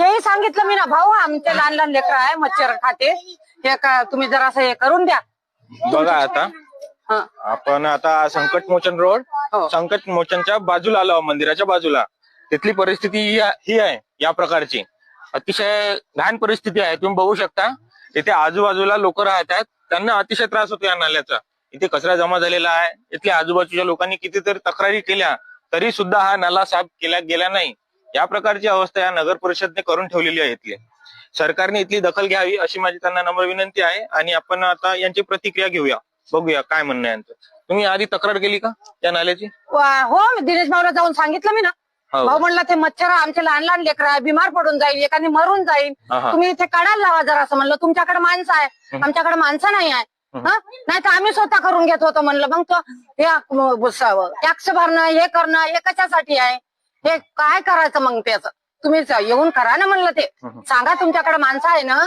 हेही सांगितलं मी ना भाऊ आमचे लहान लहान लेकर आहे मच्छर खाते. हे का तुम्ही जरासं हे करून द्या. बघा आता हं. आपण आता संकट मोचन रोड हो. संकट मोचनच्या बाजूला आलो आहोत, मंदिराच्या बाजूला. तिथली परिस्थिती ही ही आहे या प्रकारची. अतिशय घाण परिस्थिती आहे तुम्ही बघू शकता. इथे आजूबाजूला लोक राहत आहेत त्यांना अतिशय त्रास होतो या नाल्याचा. इथे कचरा जमा झालेला आहे इथल्या आजूबाजूच्या लोकांनी कितीतरी तक्रारी केल्या तरी सुद्धा हा नाला साफ केला गेला नाही. या प्रकारची अवस्था या नगर परिषदने करून ठेवलेली आहे इथली. सरकारने इथली दखल घ्यावी अशी माझी त्यांना नम्र विनंती आहे आणि आपण आता यांची प्रतिक्रिया घेऊया. बघूया काय म्हणणं यांचं. तुम्ही आधी तक्रार केली का या नाल्याची? हो मी दिनेश भाऊला जाऊन सांगितलं मी ना. हो. भाऊ म्हणला ते मच्छर आमचे लहान लहान लेकर आहे बिमार पडून जाईल एखादी मरून जाईल. तुम्ही इथे काढायला लावा जरा असं म्हणलं. तुमच्याकडे माणसं आहे आमच्याकडे माणसं नाही आहे. नाही तर आम्ही स्वतः करून घेत होतो म्हणलं. मग तो हे टॅक्स भरणं हे करणं हे कशासाठी आहे? हे काय करायचं मग त्याचं? तुम्ही येऊन करा ना म्हणलं ते. सांगा तुमच्याकडे माणसं आहे ना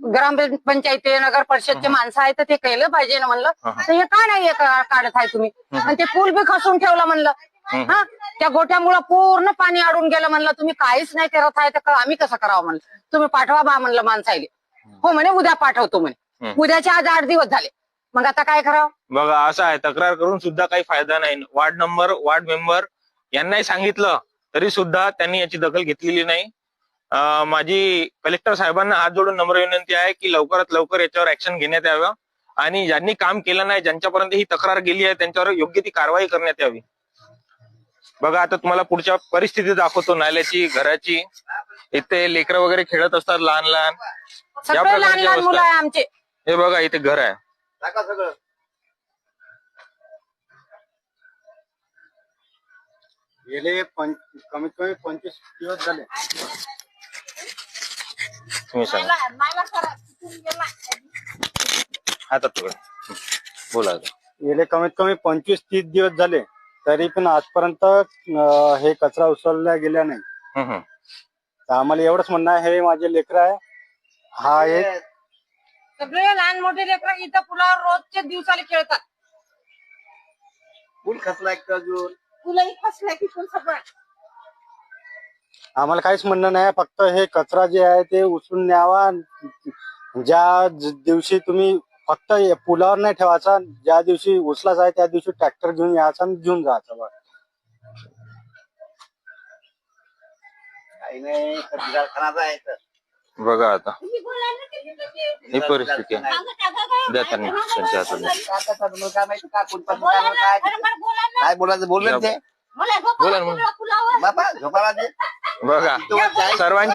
ग्रामपंचायती नगर परिषदचे माणसं आहे तर ते केलं पाहिजे ना म्हणलं. तर हे का नाही काढत आहे तुम्ही? आणि ते पूल बी खसून ठेवलं म्हणलं. हा त्या गोट्यामुळं पूर्ण पाणी अडून गेलं म्हणलं. तुम्ही काहीच नाही करत आहे तर आम्ही कसं करावं म्हणलं? तुम्ही पाठवा बा म्हणलं माणसाईले. हो म्हणे उद्या पाठवतो म्हणे. उद्याचे आज आठ दिवस झाले. मग आता काय करावं? बघा असं आहे. तक्रार करून सुद्धा काही फायदा नाही. वार्ड नंबर वार्ड मेंबर यांनाही सांगितलं. तरी सुद्धा त्यांनी याची दखल घेतलेली नाही. अं, माझी कलेक्टर साहेबांना हात जोडून नम्र विनंती आहे की लवकरात लवकर याच्यावर ऍक्शन घेण्यात यावं आणि ज्यांनी काम केलं नाही ज्यांच्यापर्यंत ही तक्रार गेली आहे त्यांच्यावर योग्य ती कारवाई करण्यात यावी. बघा आता तुम्हाला पुढच्या परिस्थिती दाखवतो. नाल्याची घराची. इथे लेकरं वगैरे खेळत असतात लहान लहान या लहान मुलं आहे. आमचे. हे बघा इथे घर आहे. गेले पं- कमीत कमी पंचवीस दिवस झाले तुम्ही सांगा हातात. हं. बोला आता. गेले कमीत कमी पंचवीस तीस दिवस झाले तरी पण आजपर्यंत अं, हे कचरा उचलला गेला नाही हं, हं. तर आम्हाला एवढंच म्हणणं आहे हे माझे लेकर आहे हा एक सगळे लहान मोठे लेकर इथं पुलावर रोजचे दिवसाला खेळतात पूल खचला एक अजून तुलाही फसलाय की पण सगळं. आम्हाला काहीच म्हणणं नाही फक्त हे कचरा जे आहे ते उचलून न्यावा. ज्या ज- दिवशी तुम्ही फक्त हे पुलावर नाही ठेवायचा ज्या दिवशी उचलाच आहे त्या दिवशी ट्रॅक्टर घेऊन यायचा आणि घेऊन जायचा काही नाही बघा आता. ही परिस्थिती आहे. द्या त्यांना त्यांच्या हातात द्या. काय बोलायचं? बोलले ते. बोला ना मग. दे. बघा. सर्वांची